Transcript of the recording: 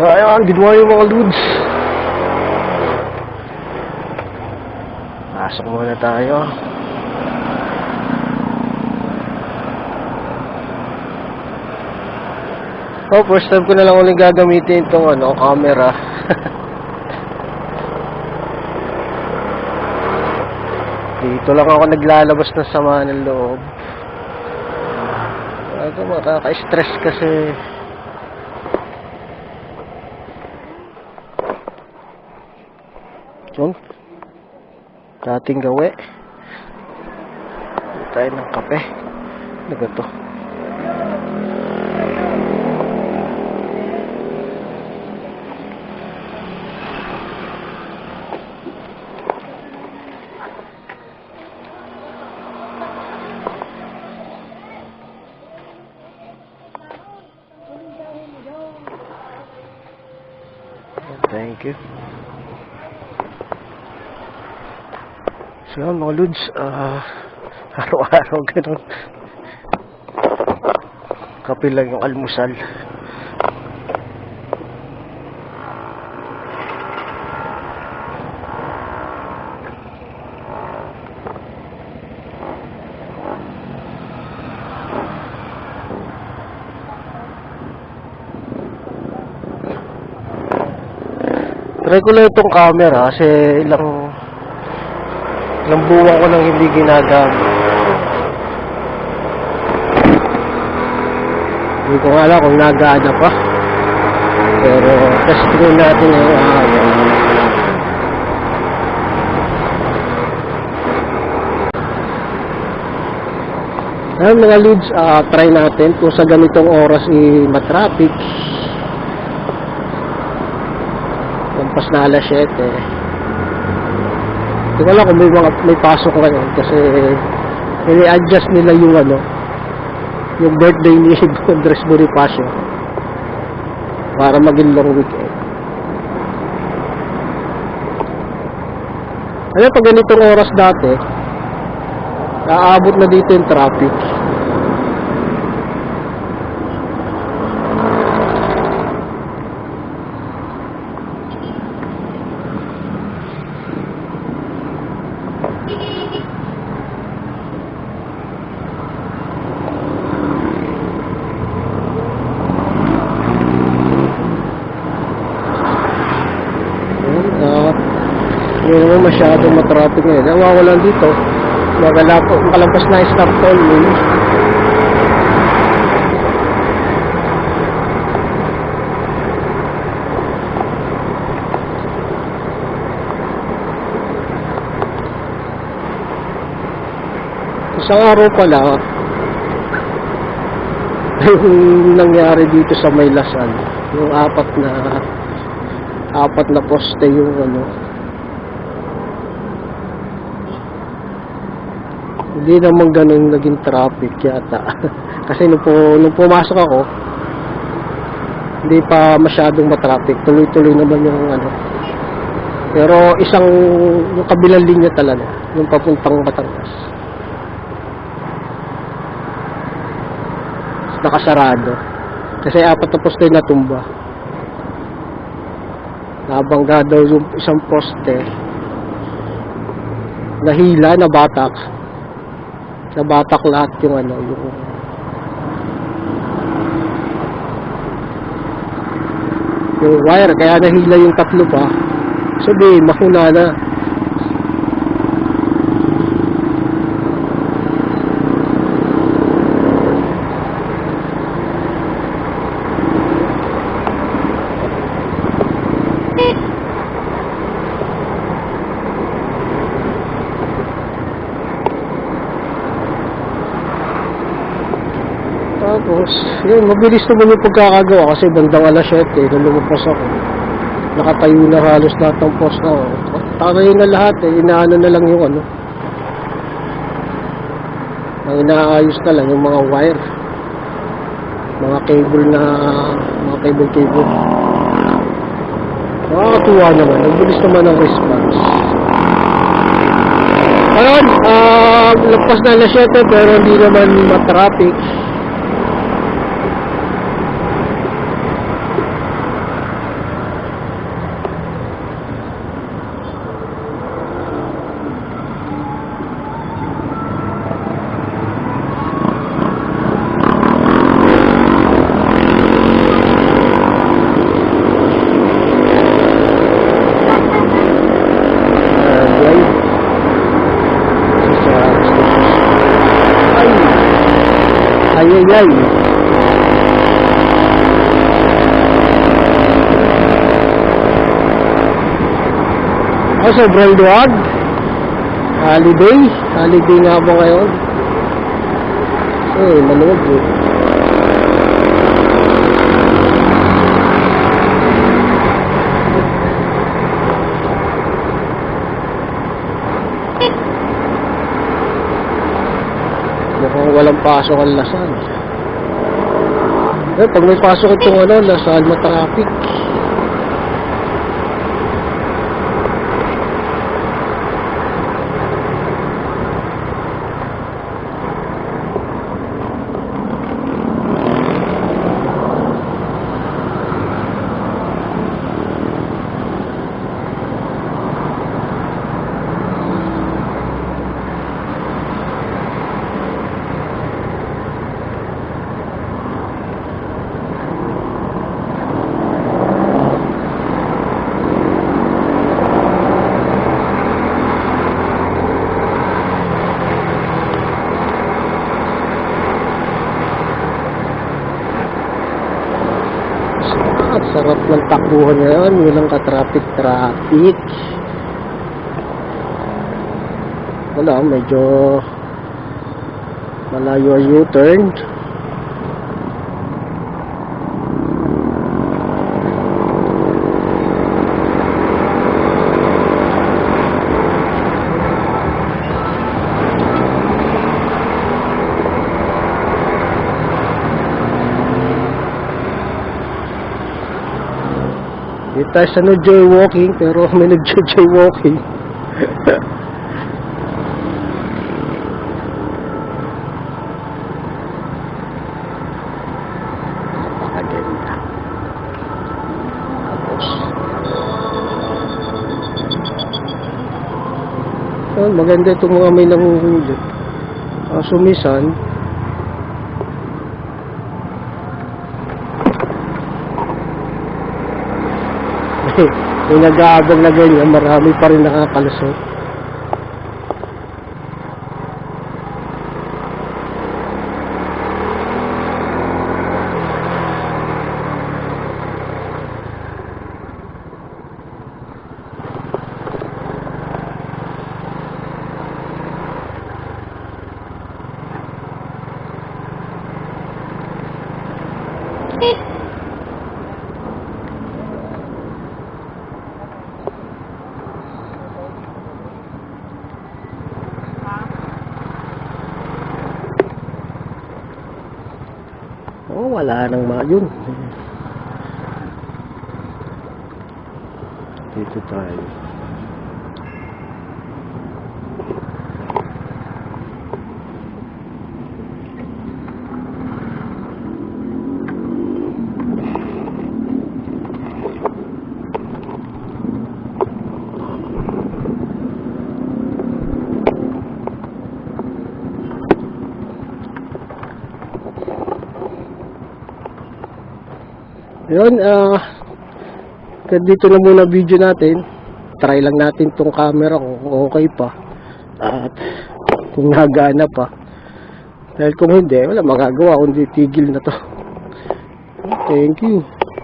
Ayan, good morning mga dudes. Pasok muna tayo. Oh, first time ko na lang ulit gagamitin itong ano, camera. Dito lang ako naglalabas ng sama ng loob. Ito, makaka-stress kasi. Yun. Dating gawi. Bili tayo ng kape. Ano ba to? Thank you. So yun mga Lods, ah, araw-araw ganun. Kape lang yung almusal. Lang itong camera kasi ilang ilang buwan ko nang hindi ginagamit. Hindi ko nga alam kung nagana pa. Pero testing natin yung araw. Ayun mga leads, ah, try natin kung sa ganitong oras i matraffic. Lampas na alas 7. Hindi ko alam kung may mga may pasok ngayon kasi i-adjust nila yung ano yung birthday ni Andres Bonifacio para maging long weekend. Ano pag ganitong oras dati, naabot na dito yung traffic. Hindi naman masyadong matraffic ngayon. Nawawalan dito. Magalapo, makalampas na yung stop toll lane. Isang araw pala, yung nangyari dito sa Maylasan, yung apat na apat na poste yung ano. Hindi naman ganun naging traffic yata. Kasi nung, pu nung pumasok ako hindi pa masyadong matraffic. Tuloy-tuloy naman yung ano. Pero isang yung kabilang linya talaga yung papuntang Batangas nakasarado. Kasi apat na poste na tumba nabangga daw yung isang poste. Nahila na batak sa batak lahat yung ano yung yung wire. Kaya nahila yung tatlo pa. Sabi mahuna na Tapos, yun, mabilis naman yung pagkakagawa kasi bandang alas 7, nung lumabas ako. Nakatayo na halos lahat ng post na. Tatayo na lahat eh, inaano na lang yung ano. Ang inaayos na lang yung mga wire. Mga cable na, mga cable cable. Nakakatuwa naman, nagbilis naman ang response. Ayun, ah, lagpas na alas 7 pero hindi naman matraffic. Ay, ay, ay. Oh, sobrang luwag. Holiday. Holiday nga ba ngayon? Eh, maluwag eh. Mukhang walang pasok ang Lasal. Eh, pag may pasok itong ano, Lasal na traffic. Ang sarap ng takbuhan ngayon, walang ka-traffic-traffic. Wala, medyo malayo ang U-turn. Di tayo sa no jaywalking, pero may nag-jaywalking. Oh, maganda itong mga may nanguhuli. Uh, sumisan. Yung nag-aabang na ganyan, marami pa rin nakakalusot. Oh, wala nang ma... Yun. Dito tayo. Yun, ah... kaya dito na muna video natin. Try lang natin tong camera kung okay pa. At kung nagana pa. Dahil kung hindi, wala magagawa kundi tigil na to. Thank you.